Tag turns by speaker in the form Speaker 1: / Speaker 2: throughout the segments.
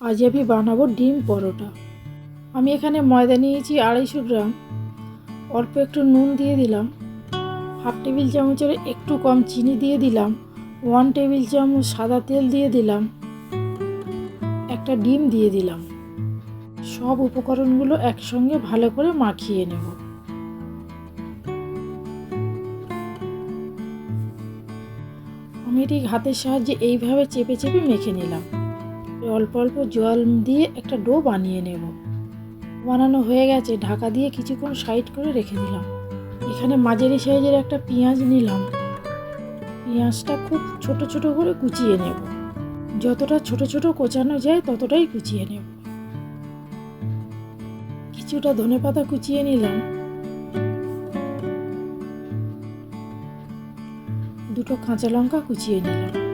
Speaker 1: আজ আমি বানাবো ডিম পরোটা। আমি এখানে ময়দা নিয়েছি আড়াইশো গ্রাম। অল্প একটু নুন দিয়ে দিলাম। হাফ টেবিল চামচের একটু কম চিনি দিয়ে দিলাম। ওয়ান টেবিল চামচ সাদা তেল দিয়ে দিলাম। একটা ডিম দিয়ে দিলাম। সব উপকরণগুলো একসঙ্গে ভালো করে মাখিয়ে নেব। আমি এটি হাতের সাহায্যে এইভাবে চেপে চেপে মেখে নিলাম। অল্প অল্প জল দিয়ে একটা ডো বানিয়ে নেব। বানানো হয়ে গেছে, ঢাকা দিয়ে কিছুক্ষণ সাইড করে রেখে দিলাম। এখানে মাঝারি সাইজের একটা পেঁয়াজ নিলাম। পেঁয়াজটা খুব ছোট ছোট করে কুচিয়ে নেব। যতটা ছোট ছোট কোচানো যায়, ততটাই কুচিয়ে নেব। কিছুটা ধনেপাতা কুচিয়ে নিলাম। দুটো কাঁচা লঙ্কা কুচিয়ে নিলাম।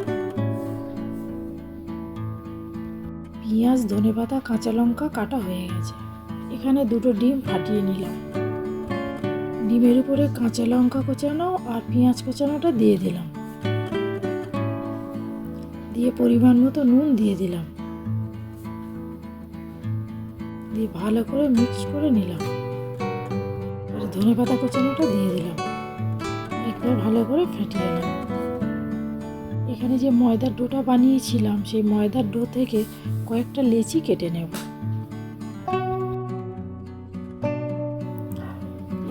Speaker 1: পেঁয়াজ, ধনেপাতা কাঁচা লঙ্কা কাটা হয়ে গেছে। এখানে দুটো ডিম ফাটিয়ে নিলাম। ডিমের উপরে কাঁচা লঙ্কা কোচানো আর পেঁয়াজ কোচানোটা দিয়ে দিলাম। দিয়ে পরিমাণ মতো নুন দিয়ে দিলাম। দিয়ে ভালো করে মিক্স করে নিলাম। আর ধনে পাতা কোচানোটা দিয়ে দিলাম। একবার ভালো করে ফেটিয়ে নিলাম। এখানে যে ময়দার ডোটা বানিয়েছিলাম, সেই ময়দার ডো থেকে কয়েকটা লেচি কেটে নেব।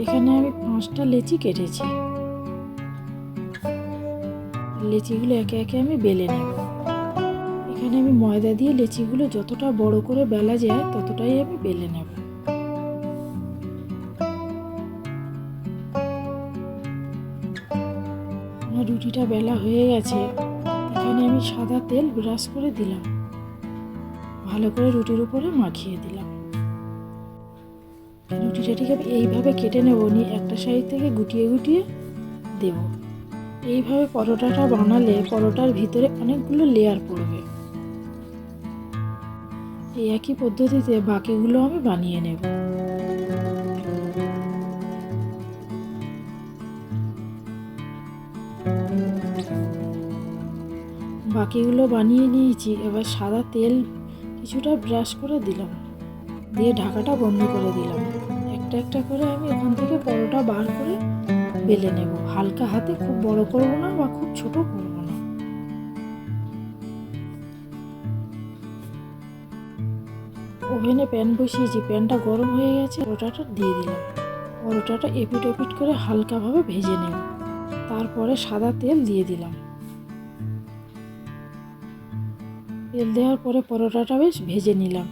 Speaker 1: এখানে আমি পাঁচটা লেচি কেটেছি। লেচিগুলো একে একে আমি বেলে নেব। এখানে আমি ময়দা দিয়ে লেচিগুলো যতটা বড় করে বেলা যায়, ততটাই আমি বেলে নেব। রুটিটা বেলা হয়ে গেছে। এখানে আমি সাদা তেল ব্রাশ করে দিলাম। ভালো করে রুটির উপরে মাখিয়ে দিলাম। রুটিটাটিকে আমি এইভাবে কেটে নেব, নিয়ে একটা সাইড থেকে গুটিয়ে গুটিয়ে দেব। এইভাবে পরোটাটা বানালে পরোটার ভিতরে অনেকগুলো লেয়ার পড়বে। এই একই পদ্ধতিতে বাকিগুলো আমি বানিয়ে নেব। বাকিগুলো বানিয়ে নিয়েছি, এবার সাদা তেল কিছুটা ব্রাশ করে দিলাম। দিয়ে ঢাকাটা বন্ধ করে দিলাম। একটা একটা করে আমি ওখান থেকে পরোটা বার করে বেলে নেব। হালকা হাতে খুব বড় করব না বা খুব ছোট করব না। ওভেনে প্যান বসিয়েছি, প্যানটা গরম হয়ে গেছে, পরোটাটা দিয়ে দিলাম। পরোটাটা এপিট ওপিট করে হালকাভাবে ভেজে নেব। তারপরে সাদা তেল দিয়ে দিলাম। তেল দেওয়ার পরে পরোটাটা বেশ ভেজে নিলাম।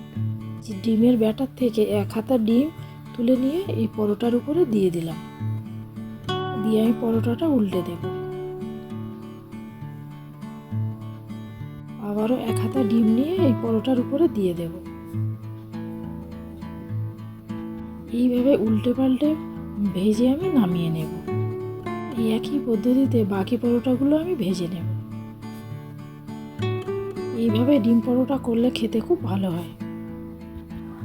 Speaker 1: ডিমের ব্যাটার থেকে এক হাতা ডিম তুলে নিয়ে এই পরোটার উপরে দিয়ে দিলাম। দিয়ে আমি পরোটাটা উল্টে দেব। আবারও এক হাতা ডিম নিয়ে এই পরোটার উপরে দিয়ে দেব। এইভাবে উল্টে পাল্টে ভেজে আমি নামিয়ে নেব। এই একই পদ্ধতিতে বাকি পরোটাগুলো আমি ভেজে নেব। এইভাবে ডিম পরোটা করলে খেতে খুব ভালো হয়।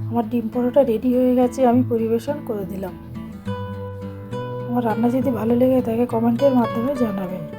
Speaker 1: আমার ডিম পরোটা রেডি হয়ে গেছে, আমি পরিবেশন করে দিলাম। আমার রান্না যদি ভালো লেগে থাকে কমেন্টের মাধ্যমে জানাবেন।